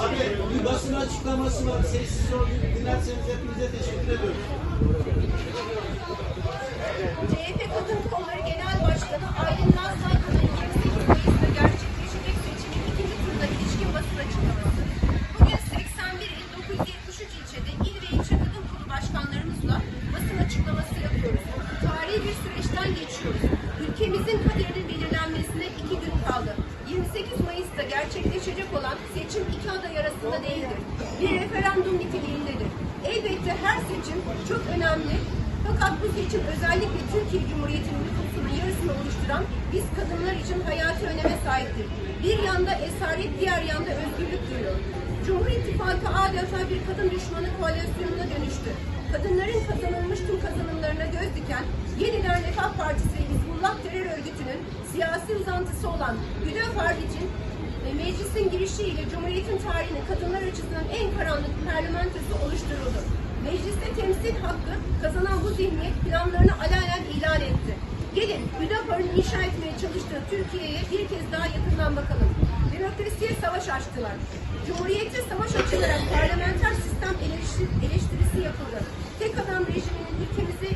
Abi bir basın açıklaması var. Sessiz oldu. Dinlerseniz hepinize teşekkür ediyorum. CHP Kadın Kolları Genel Başkanı Aylin Aydın Nazlı'nın 28 Mayıs'ta gerçekleşecek seçimin ikinci turuna ilişkin basın açıklaması. Bugün 81 il 973 ilçede il ve ilçe kadın kurulu başkanlarımızla basın açıklaması yapıyoruz. 28 Mayıs'ta gerçekleşecek olan seçim iki aday arasında değildir. Bir referandum niteliğindedir. Elbette her seçim çok önemli fakat bu seçim özellikle Türkiye Cumhuriyeti'nin nüfusunun yarısını oluşturan biz kadınlar için hayati öneme sahiptir. Bir yanda esaret, diğer yanda özgürlük duyuyor. Cumhur İttifakı adeta bir kadın düşmanı koalisyonuna dönüştü. Kadınların kazanılmış tüm kazanımlarına göz diken yeniden Refah Partisi Hizbullah terör örgütünün siyasi uzantısı olan Hüdapar için ve meclisin girişiyle Cumhuriyet'in tarihinin kadınlar açısından en karanlık parlamentosu oluşturuldu. Mecliste temsil hakkı kazanan bu zihniyet planlarını alenen ilan etti. Gelin Hüdapar'ın inşa etmeye çalıştığı Türkiye'ye bir kez daha yakından bakalım. Demokrasiye savaş açtılar. Cumhuriyete savaş açılarak parlamenter sistem eleştir- eleştirisi yapıldı. Tek adam rejiminin ülkemizi